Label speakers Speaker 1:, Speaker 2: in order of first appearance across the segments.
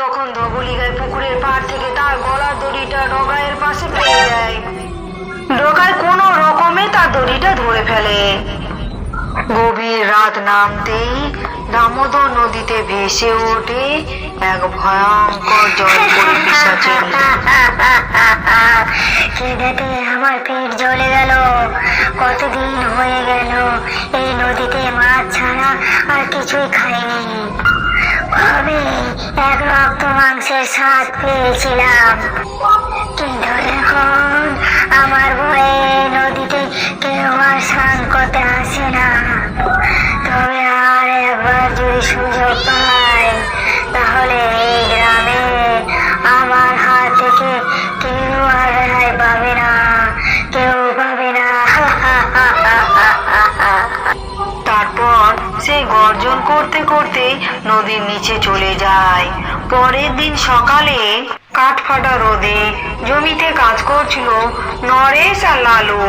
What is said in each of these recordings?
Speaker 1: তখন ধবলি গায়ে পুকুরের পাড় থেকে তার গলার দড়িটা ডগায়ের পাশে পেয়ে যায় ডগায় কোনো রকমে তার দড়িটা ধরে ফেলে। গভীর রাত নামতেই দামোদর নদীতে ভেসে ওঠে এক ভয়ঙ্কর জলপরি পিসাচিনী
Speaker 2: খিদেতে আমার পেট জ্বলে গেল। কতদিন হয়ে গেল এই নদীতে মাছ ছাড়া আর কিছুই খাইনি। কবে এক রক্ত মাংসের স্বাদ পেয়েছিলাম। কিন্তু এখন
Speaker 1: নদীর নিচে চলে যায়। পরের দিন সকালে কাঠফাটা রোদে জমিতে কাজ করছিল নরেশ আর লালু।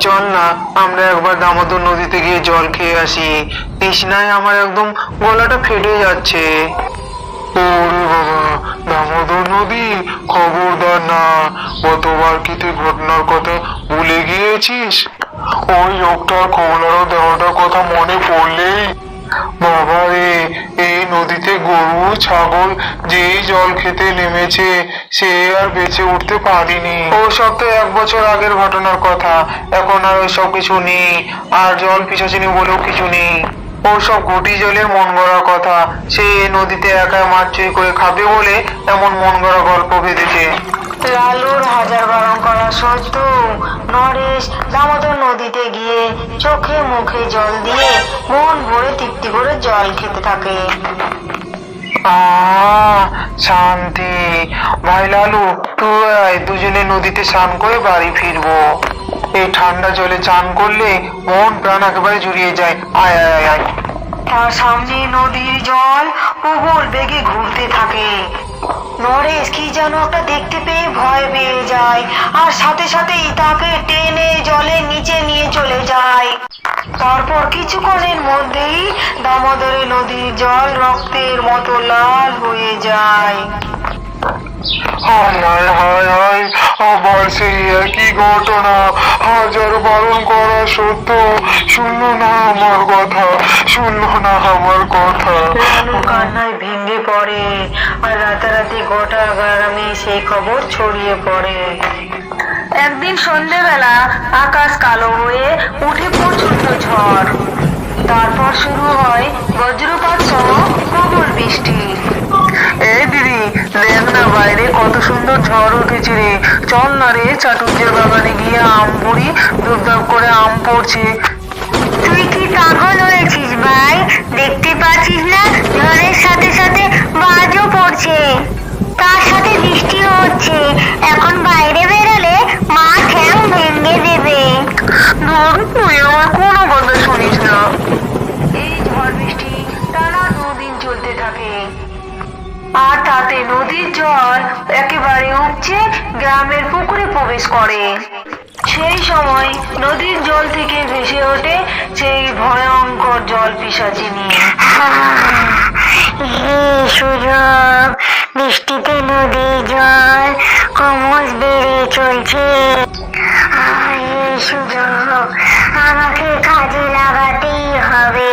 Speaker 3: চল না, আমরা একবার দামোদর নদীতে গিয়ে জল খেয়ে আসি। তৃষ্ণায় আমার একদম গলাটা ফেটে যাচ্ছে। ওরে বাবা, দামোদর নদী, খবরদার না। গতবার কি তুই ঘটনার কথা ভুলে গিয়েছিস? ওই লোকটার কমলারও দেওয়াটার কথা মনে পড়লেই বাবা রে এই নদীতে গরু, ছাগল, যেই জল খেতে নেমেছে, সে আর বেঁচে উঠতে পারিনি। ও সব তো এক বছর আগের ঘটনার কথা, এখন আর ওইসব কিছু নেই, আর জল পিছাচিনি বলেও কিছু নেই। ও সব ঘটি জলের মন গড়া কথা, সে নদীতে একা মাছ চুরি করে খাবে বলে এমন মন গড়া গল্প বেঁধেছে।
Speaker 1: লালুর হাজার বারণ করা সত্ত্বেও নরেশ দামোদর নদীতে গিয়ে চোখে মুখে জল দিয়ে মন ভরে তৃপ্তি করে জল খেতে থাকে।
Speaker 3: শান্তি। ভাই লালু তুই দুজনে নদীতে স্নান করে বাড়ি ফিরবো। এই ঠান্ডা জলে চান করলে মন প্রাণ একেবারে জুড়িয়ে যায়। আয় আয় আয়।
Speaker 1: তার সামনে নদীর জল প্রবল বেগে ঘুরতে থাকে। নরেশ কি যেন একটা দেখতে পেয়ে ভয় পেয়ে যায়, আর সাথে সাথেই তাকে টেনে জলের নিচে নিয়ে চলে যায়। তারপর কিছুক্ষণের মধ্যেই দামোদরে নদীর জল রক্তের মতো লাল হয়ে যায়।
Speaker 3: হায় হায় হায়, আবার সেই একই ঘটনা, হাজার বারণ করা সত্ত্বেও শুনলো না আমার কথা শুনলো না আমার কথা।
Speaker 1: লালু কান্নায় ভেঙে পড়ে আর রাতারাতি গোটা গ্রামে সেই খবর ছড়িয়ে পড়ে। একদিন সন্ধেবেলা আকাশ কালো হয়ে উঠে প্রচণ্ড ঝড়। তারপর শুরু হয় বজ্রপাত সহ প্রবল বৃষ্টি।
Speaker 3: এই দিদি দেখ না বাইরে কত সুন্দর ঝড় উঠেছে রে। চল না রে চাটুর্যের বাগানে গিয়ে আম পুড়ি দুবদাব করে আম পড়ছে।
Speaker 2: পাগল হয়েছিস, ভাই। দেখতে পাচ্ছিস না? ঝড়ের সাথে সাথে বাজও পড়ছে। তার সাথে বৃষ্টিও হচ্ছে। এখন বাইরে বেরোলে মা ঠ্যাং ভেঙে দেবে।
Speaker 3: ধর, তুই আমার কোনো কথা শুনিস না।
Speaker 1: এই ঝড় বৃষ্টি টানা দুদিন চলতে থাকে। আর তাতে নদীর জল একেবারে উপচে গ্রামের পুকুরে প্রবেশ করে। সেই সময় নদীর জল থেকে ভেসে ওঠে সেই ভয়ঙ্কর জল পিসাচিনী
Speaker 2: এই সুযোগ, বৃষ্টিতে নদী জল ক্রমশ বেড়ে চলছে। সুযোগ, আমাকে কাজে লাগাতেই হবে।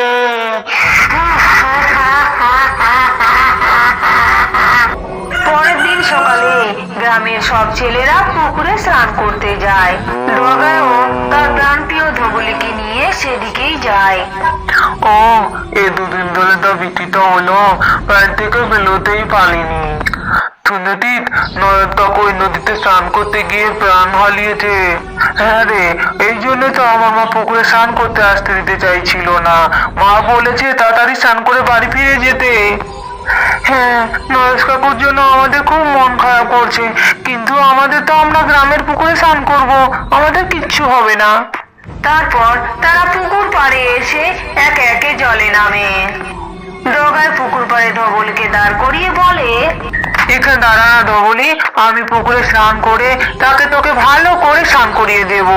Speaker 1: সব ছেলেরা পুকুরে স্নান করতে যায়। ডগায়ও তার প্রাণপ্রিয় ধবলিকে নিয়ে সেদিকেই যায়।
Speaker 3: ও, এ দুদিন ধরে তো বৃষ্টিটা হলো থেকে বেরোতেই পারিনি ওই নদীতে স্নান করতে গিয়ে প্রাণ হারিয়েছে। হ্যাঁ রে, এই জন্য তো আমার মা পুকুরে স্নান করতে আসতে দিতে চাইছিল না। মা বলেছে তাড়াতাড়ি স্নান করে বাড়ি ফিরে যেতে। হ্যাঁ নরেশ কাকুর জন্য আমাদের খুব মন খারাপ করছে। কিন্তু আমাদের তো আমরা গ্রামের পুকুরে স্নান করব, আমাদের কিচ্ছু হবে না।
Speaker 1: তারপর তারা পুকুর পাড়ে এসে একে একে জলে নামে। ডগায় পুকুর পাড়ে ধবলকে দাঁড় করিয়ে বলে,
Speaker 3: এখানে দাঁড়া ধবলি, আমি পুকুরে স্নান করে তাকে তোকে ভালো করে স্নান করিয়ে দেব।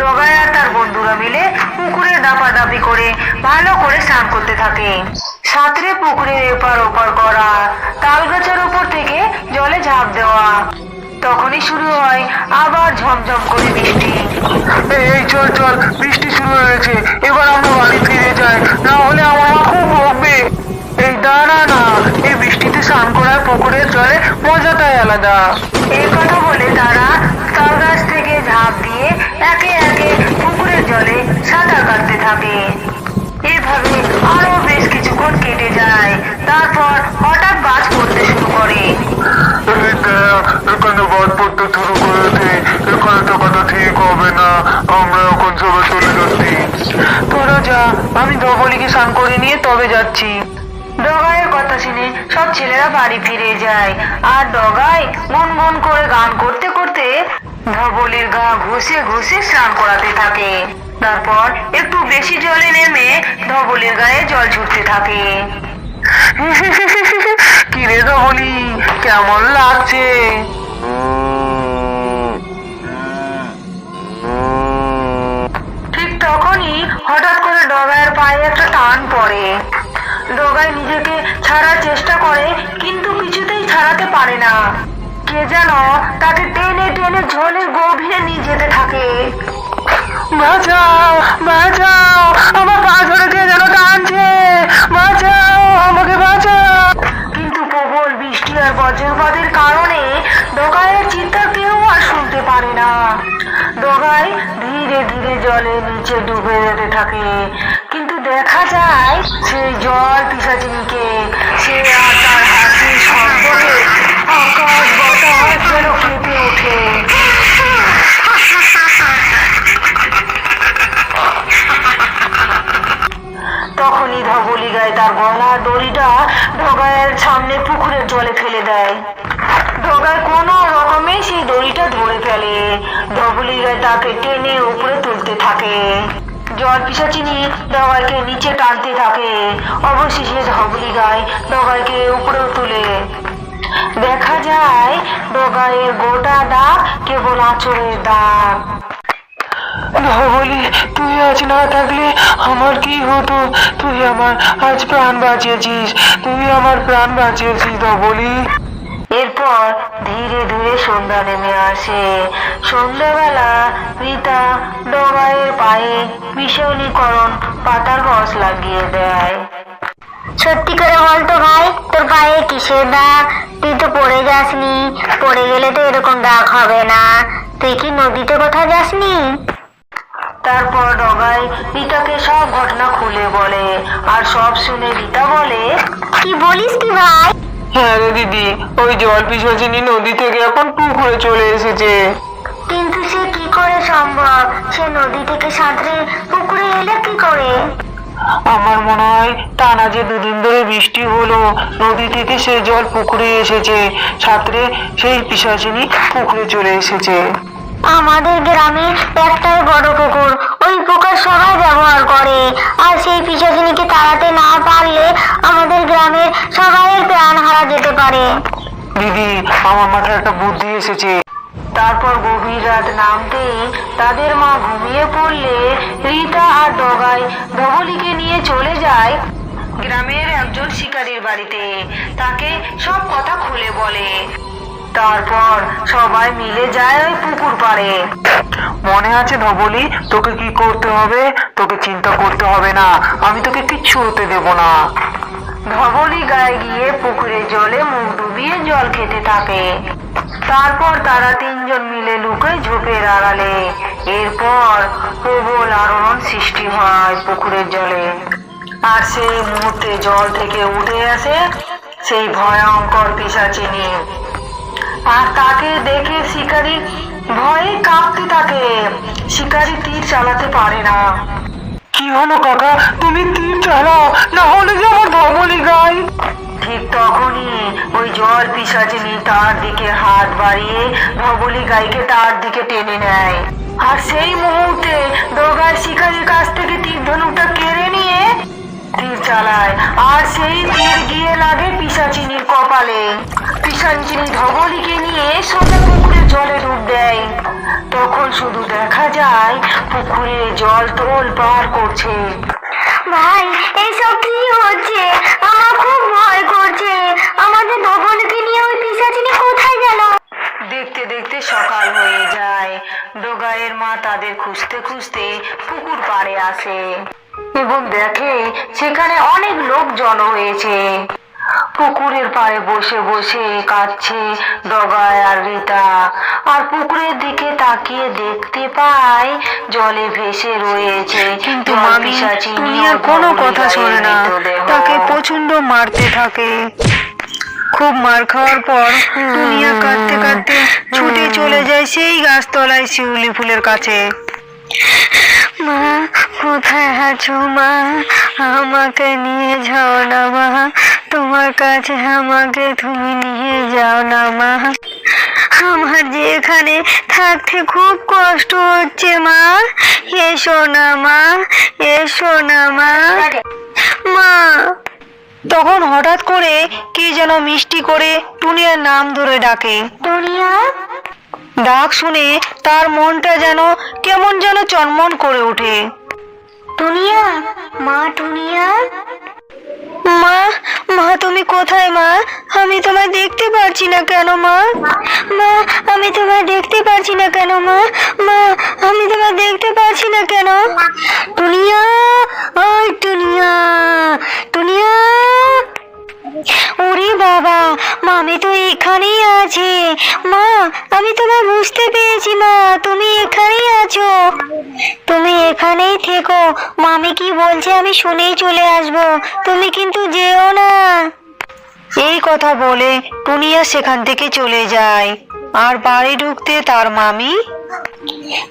Speaker 1: ডগায় আর তার বন্ধুরা মিলে পুকুরে দাপাদাপি করে ভালো করে স্নান করতে থাকে। সাঁতরে পুকুরের এপার ওপার করা তাল গাছের উপর থেকে জলে ঝাঁপ দেওয়া। তখনই শুরু হয় আবার ঝমঝম করে বৃষ্টি।
Speaker 3: এই চল চল বৃষ্টি শুরু হয়েছে এবার আমরা বাড়ি ফিরে যাই। না হলে আমার মা খুব বকবে। এই দাঁড়া না এই বৃষ্টিতে স্নান করার পুকুরের জলে মজাটাই আলাদা।
Speaker 1: এই কথা বলে তারা তাল গাছ থেকে ঝাঁপ দিয়ে একে একে পুকুরের জলে সাঁতার কাটতে থাকে এভাবে আরও বেশ কিছুক্ষণ কেটে যায় তারপর হঠাৎ বাজ পড়তে শুরু করে
Speaker 3: এই দেখ এখানে শুরু করেছে এখানে থাকাটা ঠিক হবে না আমরা এখন সবাই চলে যাচ্ছি তোরা যা আমি ধবলিকে স্নান করে নিয়ে তবে যাচ্ছি
Speaker 1: ডগাইয়ের কথা শুনে সব ছেলেরা বাড়ি ফিরে যায় আর ডগাই গুনগুন করে গান করতে করতে ধবলির গা ঘষে ঘষে স্নান করাতে থাকে তারপর একটু বেশি জলে নেমে ধবলির গায়ে জল ছুটতে থাকে
Speaker 3: কিরে ধবলি কেমন লাগছে
Speaker 1: ঠিক তখনই হঠাৎ করে ডগাইয়ের পায়ে একটা টান পড়ে। ডগাই নিজেকে ছাড়ার চেষ্টা করে, কিন্তু কিছুতেই ছাড়াতে পারে না। কে যেন তাকে টেনে টেনে জলের গভীরে নিয়ে যেতে থাকে।
Speaker 3: বাঁচাও বাঁচাও আমার পা ধরে কে যেন টানছে। বাঁচাও আমাকে বাঁচাও।
Speaker 1: ধীরে নিচে ডুবে যেতে থাকে। কিন্তু দেখা যায় সেই জল পিসাচিনিকে সে আর তার হাসির শব্দে আকাশ বাতাস যেন কেঁপে ওঠে। তখনই ধবলি গায়ে তার গলার দড়িটা ঢগায়ের সামনে পুকুরের জলে ফেলে দেয়। ঢগায় কোনো রকমে সেই দড়িটা ধরে ফেলে। ধবলি গায়ে তাকে টেনে উপরে তুলতে থাকে। জল পিসাচিনি ডগাইকে নিচে টানতে থাকে। অবশেষে ধবলি গায়ে ডগাইকে উপরে তুলে। দেখা যায় ডগাইয়ের গোটা দাগ কেবল আঁচড়ের দাগ।
Speaker 3: ধবলি, তুই আজ না থাকলে আমার কি হতো? তুই আমার আজ প্রাণ বাঁচিয়েছিস। তুই আমার প্রাণ বাঁচিয়েছিস ধবলি।
Speaker 1: এরপর ধীরে ধীরে সন্ধ্যা নেমে আসে। সন্ধ্যাবেলা রীতা ডগাইয়ের পায়ে বিষণীকরণ পাতার রস লাগিয়ে দেয়।
Speaker 2: সত্যি করে বল তো ভাই তোর পায়ে কিসের দাগ? তুই তো পড়ে যাসনি। পড়ে গেলে তো এরকম দাগ হবে না। তুই কি নদীতে কোথাও যাসনি?
Speaker 1: তারপর ডগাই রীতাকে সব ঘটনা খুলে বলে। আর সব শুনে রীতা বলে
Speaker 2: কি বলিস কি ভাই?
Speaker 3: হ্যাঁ রে দিদি ওই জল পিছাচিনি নদী থেকে এখন পুকুরে চলে এসেছে।
Speaker 2: কিন্তু সে কি করে সম্ভব? সে নদী থেকে সাঁতরে পুকুরে এলে কি করে?
Speaker 3: আমার মনে হয় টানা যে দুদিন ধরে বৃষ্টি হলো নদী থেকে সে জল পুকুরে এসেছে সাঁতরে সেই পিসাচিনি পুকুরে চলে এসেছে।
Speaker 2: আমাদের গ্রামে একটাই বড় পুকুর ওই পুকুর সবাই ব্যবহার করে। আর সেই পিসাচিনিকে তাড়াতে না পারলে আমাদের গ্রামের সবাইয়ের প্রাণ হারা যেতে পারে?
Speaker 3: দিদি আমার মাথায় একটা বুদ্ধি এসেছে।
Speaker 1: তারপর গভীর রাত নামতেই তাদের মা ঘুমিয়ে পড়লে রীতা আর ডগাই ধবলিকে নিয়ে চলে যায় গ্রামের একজন শিকারীর বাড়িতে। তাকে সব কথা খুলে বলে। তারপর সবাই মিলে যায় ওই পুকুর পাড়ে।
Speaker 3: মনে আছে ধবলি তোকে কি করতে হবে? তোকে চিন্তা করতে হবে না। আমি তোকে কিচ্ছু হতে দেব না।
Speaker 1: ধবলি গায়ে গিয়ে পুকুরে জলে মুখ ডুবিয়ে জল খেতে থাকে। তারপর তারা তিনজন মিলে লুকায় ঝোপের আড়ালে। এরপর প্রবল আরোহণ সৃষ্টি হয় পুকুরের জলে। আর সেই মুহূর্তে জল থেকে উঠে আসে সেই ভয়ঙ্কর পিসাচিনি আর তাকে দেখে শিকারী ভয়ে কাঁপতে থাকে। শিকারী তীর চালাতে পারে না।
Speaker 3: কি হলো কাকা? তুমি তীর চালাও না হলে যে আমার ধবলি
Speaker 1: ঠিক তখনই ওই জল পিসাচিনি তার দিকে হাত বাড়িয়ে ধবলি গাইকে তার দিকে টেনে নেয়। আর সেই মুহূর্তে ডগার শিকারীর কাছ থেকে তীর ধনুকটা কেড়ে নিয়ে তীর চালায়। আর সেই তীর গিয়ে লাগে পিসাচিনির কপালে। পিসাঞ্চিনি ধবলিকে নিয়ে সোজা পুকুরে জলে ডুব দেয়। তখন শুধু দেখা যায় পুকুরে জল তোল পার করছে।
Speaker 2: ভাই এইসব কি হচ্ছে? আমার খুব ভয় করছে। আমাদের ধবলকে নিয়ে ওই পিসাচিনি কোথায় গেল? দেখতে দেখতে সকাল হয়ে যায়।
Speaker 4: ডোগায়ের মা তাদের খুঁজতে খুঁজতে পুকুর পাড়ে আসে। এবং দেখে সেখানে অনেক লোক জড়ো হয়েছে পুকুরের পাড়ে বসে বসে কাঁদছে ডগায় আর রীতা। আর পুকুরের দিকে তাকিয়ে দেখতে পায় জলে ভেসে রয়েছে
Speaker 1: কিন্তু মামি কোনো কথা শোনে না। তাকে প্রচণ্ড মারতে থাকে। খুব মার খাওয়ার পর দুনিয়া কাঁদতে কাঁদতে ছুটে চলে যায় সেই গাছতলায় শিউলি ফুলের কাছে।
Speaker 2: মা কোথায় আছো মা? আমাকে নিয়ে যাও না মা। তোমার কাছে আমাকে তুমি নিয়ে যাও না মা। আমার যে এখানে থাকতে খুব কষ্ট হচ্ছে মা। এসো না মা। এসো না মা। মা।
Speaker 1: তখন হঠাৎ করে কে যেন মিষ্টি করে টুনিয়ার নাম ধরে ডাকে।
Speaker 2: টুনিয়া?
Speaker 1: ডাক শুনে তার মনটা যেন কেমন যেন চনমন করে ওঠে।
Speaker 2: টুনিয়া? মা টুনিয়া?
Speaker 1: মা কোথায়, মা? আমি তোমায় দেখতে পারছি না কেন, মা?
Speaker 2: মা, আমি তোমায় দেখতে পারছি না কেন, মা? মা, আমি তোমায় দেখতে পারছি না কেন? টুনিয়া, ওই টুনিয়া টুনিয়া। ওরে বাবা মামি তো এখানেই আছে। মা, আমি তোমায় বুঝতে পেরেছি, মা, তুমি এখানেই আছো। তুমি এখানেই থেকো। মামি কি বলছে আমি শুনেই চলে আসব। তুমি কিন্তু যেও না।
Speaker 1: এই কথা বলে টুনিয়া সেখান থেকে চলে যায়। আর বাড়ি ঢুকতে তার মামি?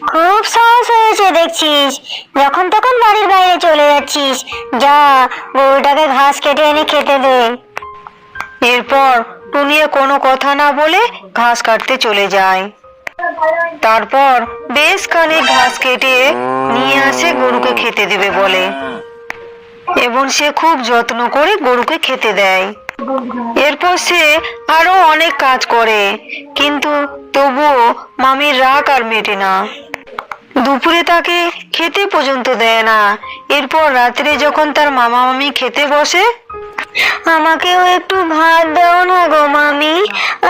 Speaker 2: খুব সাহস হয়েছে দেখছিস? যখন তখন বাড়ির বাইরে চলে যাচ্ছিস। যা গরুটাকে ঘাস কেটে এনে খেতে দে।
Speaker 1: এরপর টুনিয়া কোনো কথা না বলে ঘাস কাটতে চলে যায়। তারপর বেশ খানিক ঘাস কেটে নিয়ে আসে গরুকে খেতে দিবে বলে। এবং সে খুব যত্ন করে গরুকে খেতে দেয়। এরপর সে আরও অনেক কাজ করে, কিন্তু তবুও মামির রাগ আর মেটে না। দুপুরে তাকে খেতে পর্যন্ত দেয় না। এরপর রাত্রে যখন তার মামা মামি খেতে বসে,
Speaker 2: আমাকেও একটু ভাত দাও না গো মামি,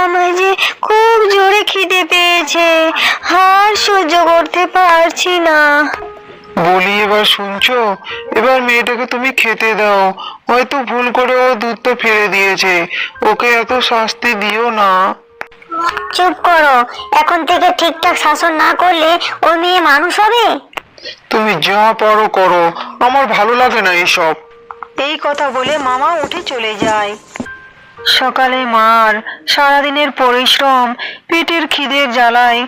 Speaker 2: আমার যে খুব জোরে খিদে পেয়েছে হার সহ্য করতে পারছি না।
Speaker 1: বলি এবার শুনছো? এবার মেয়েটাকে তুমি খেতে দাও। হয়তো ভুল করে ও দুধটা ফেলে দিয়েছে। ওকে এত শাস্তি দিও না।
Speaker 2: চুপ করো। এখন থেকে ঠিকঠাক শাসন না করলে ওই মেয়ে মানুষ হবে?
Speaker 1: তুমি যা পারো করো। আমার ভালো লাগে না এসব। এই কথা বলে মামা উঠে চলে যায়। সকালে মার সারাদিনের পরিশ্রম পেটের খিদের জ্বালায়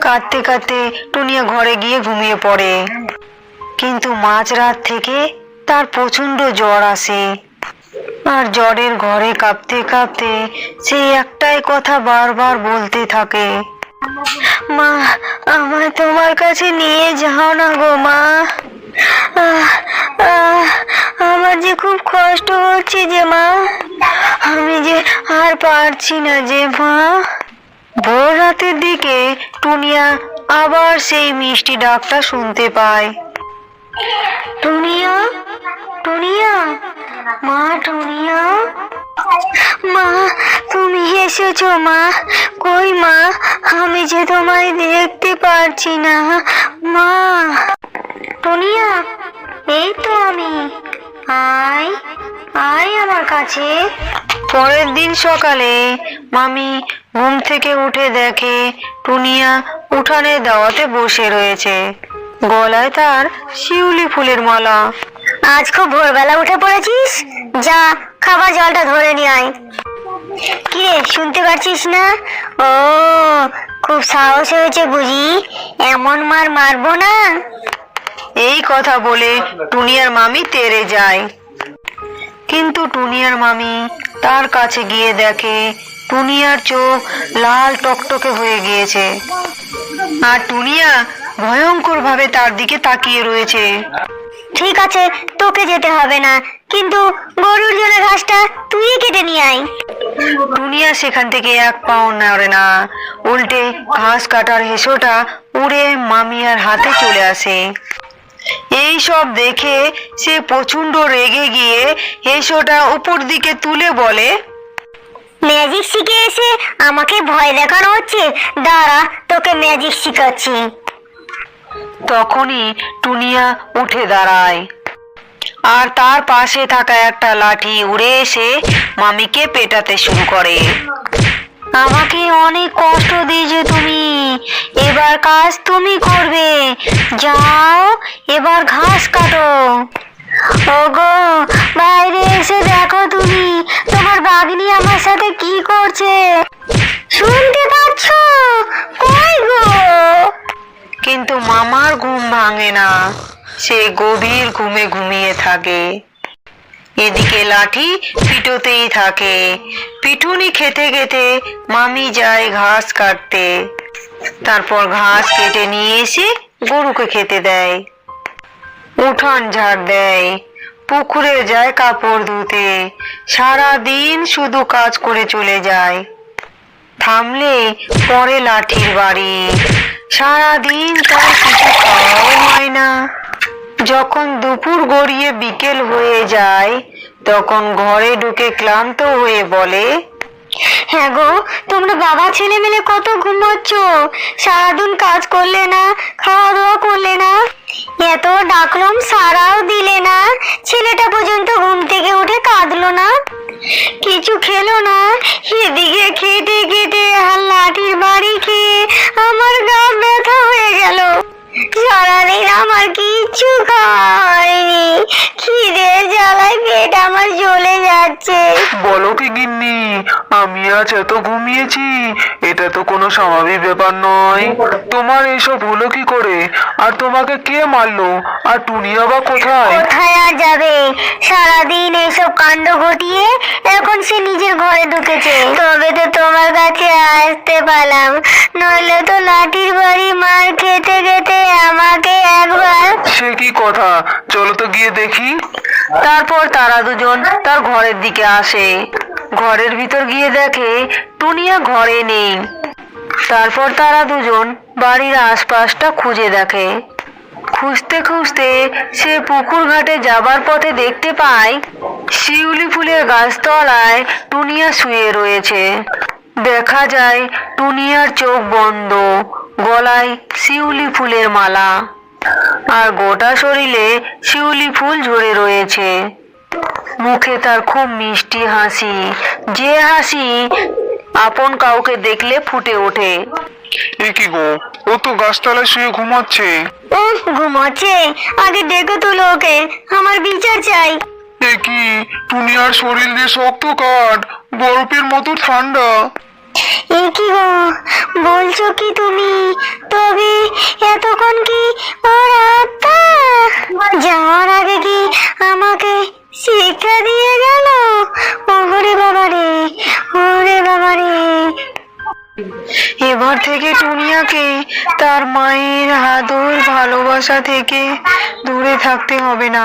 Speaker 1: কাঁদতে কাঁদতে টুনিয়া ঘরে গিয়ে ঘুমিয়ে পড়ে। কিন্তু মাঝরাত থেকে তার প্রচণ্ড জ্বর আসে। আর জ্বরের ঘরে কাঁপতে কাঁপতে সে একটাই কথা বারবার বলতে থাকে।
Speaker 2: মা, আমায় তোমার কাছে নিয়ে যাও না গো মা। আমার যে খুব কষ্ট হচ্ছে যে মা। আমি যে আর পারছি না যে মা।
Speaker 1: ভোর রাতের দিকে টুনিয়া আবার সেই মিষ্টি ডাকটা শুনতে পায়।
Speaker 2: টুনিয়া? টুনিয়া? মা টুনিয়া? মা, তুমি এসেছ মা। কই মা? আমি যে তোমায় দেখতে পারছি না। মা। টুনিয়া, এই তো আমি। আয় আয় আমার কাছে।
Speaker 1: পরের দিন সকালে মামি ঘুম থেকে উঠে দেখে টুনিয়া উঠানে দাওয়াতে বসে রয়েছে। গলায় তার শিউলি ফুলের মালা।
Speaker 2: আজ খুব ভোরবেলা উঠে পড়েছিস? যা খাবার জলটা ধরে নিয়ে আয়। কিরে শুনতে পারছিস না? ও খুব সাহস হয়েছে বুঝি। এমন মার মারবো না।
Speaker 1: এই কথা বলে টুনিয়ার মামি তেরে যায়। কিন্তু টুনিয়ার মামি তার কাছে গিয়ে দেখে টুনিয়ার চোখ লাল টকটকে হয়ে গিয়েছে। আর টুনিয়া ভয়ঙ্কর ভাবে তার দিকে তাকিয়ে রয়েছে।
Speaker 2: ঠিক আছে তোকে যেতে হবে না কিন্তু গরুর জন্য ঘাসটা তুই কেটে নিয়ে আয়।
Speaker 1: টুনিয়া সেখান থেকে এক পাও নড়ে না। উল্টে ঘাস কাটার হেসোটা উড়ে মামিয়ার হাতে চলে আসে। এই সব দেখে সে প্রচণ্ড রেগে গিয়ে হেসোটা উপর দিকে তুলে বলে
Speaker 2: ম্যাজিক শিখে এসে আমাকে ভয় দেখানো হচ্ছে। দাঁড়া তোকে ম্যাজিক শিখাচ্ছি।
Speaker 1: তখনই টুনিয়া উঠে দাঁড়ায়। আর তার পাশে থাকা একটা লাঠি উড়ে এসে মামিকে পেটাতে শুরু করে। আমাকে অনেক কষ্ট দিয়েছ তুমি। এবার কাজ তুমি করবে। যাও এবার ঘাস কাটো।
Speaker 2: ওগো বাইরে এসে দেখো তুমি। তোমার বাগনি আমার সাথে কি করছে? শুনতে পাচ্ছ? কই গো?
Speaker 1: কিন্তু মামার ঘুম ভাঙে না। সে গভীর ঘুমে ঘুমিয়ে থাকে। এদিকে লাঠি পিটোতেই থাকে। পিটুনি খেতে খেতে মামি যায় ঘাস কাটতে। তারপর ঘাস কেটে নিয়ে এসে গরুকে খেতে দেয়। উঠান ঝাড় দেয়। পুকুরে যায় কাপড় ধুতে। সারা দিন শুধু কাজ করে চলে যায়। থামলে পরে লাঠির বাড়ি। সারাদিন তার কিছু খাওয়াও হয় না। যখন দুপুর গড়িয়ে বিকেল হয়ে যায়, তখন ঘরে ঢুকে ক্লান্ত হয়ে বলে
Speaker 2: হ্যাঁ গো, তোমরা বাবা, ছেলে মিলে কত ঘুমাচ্ছ? সারাদিন কাজ করলে না খাওয়া দাওয়া করলে না? এত ডাকলাম সারাও দিলে না। ছেলেটা পর্যন্ত ঘুম থেকে উঠে কাঁদলো না। কিছু খেলো না। এদিকে খেটে খেটে আর লাঠির বাড়ি খেয়ে আমার গা ব্যথা হয়ে গেল। সারাদিন আমার কিচ্ছু খাওয়াইনি খিদে জ্বালায় পেট আমার জ্বলে যাচ্ছে।
Speaker 3: বলো কি গিন্নি, আমি আজ এত ঘুমিয়েছি এটা তো কোনো স্বাভাবিক ব্যাপার নয়। তোমার এইসব হলো কি করে? আর তোমাকে কে মারলো? আর টুনিয়া বা কোথায়?
Speaker 2: কোথায় আর যাবে? সারাদিন এইসব কাণ্ড ঘটিয়ে এখন সে নিজের ঘরে ঢুকেছে। তবে তো তোমার কাছে আসতে পারলাম। নইলে তো লাঠির বাড়ি মার খেতে খেতে আমাকে একবার
Speaker 3: সে কি কথা? চলো তো গিয়ে দেখি।
Speaker 1: তারপর তারা দুজন তার ঘরের দিকে আসে। ঘরের ভিতর গিয়ে দেখে টুনিয়া ঘরে নেই। তারপর তারা দুজন বাড়ির আশপাশটা খুঁজে দেখে। খুঁজতে খুঁজতে সে পুকুর ঘাটে যাবার পথে দেখতে পায়, শিউলি ফুলের গাছতলায় টুনিয়া শুয়ে রয়েছে। দেখা যায় টুনিয়ার চোখ বন্ধ, গলায় শিউলি ফুলের মালা। আর গোটা শরীরে শিউলি ফুল ঝরে রয়েছে। মুখে তার খুব মিষ্টি হাসি। যে হাসি আপন কাউকে দেখলে ফুটে ওঠে।
Speaker 3: এ কি গো? ও তো গাছতলায় শুয়ে ঘুমাচ্ছে।
Speaker 2: উফ ঘুমাচ্ছে। আগে ডেকে তুলো ওকে। আমার বিচার চাই।
Speaker 3: দেখি তুমি টুনিয়ার শরীর দিয়ে শক্ত কাঠ। বরফের মতো ঠান্ডা।
Speaker 2: এ বলছো কি তুমি? তবে এতক্ষণ কি ওর আত্মা যাওয়ার আগে কি আমাকে শিক্ষা দিয়ে গেল? ওরে বাবা রে ওরে বাবা রে
Speaker 1: এবার থেকে টুনিয়াকে তার মায়ের আদর, ভালোবাসা থেকে দূরে থাকতে হবে না।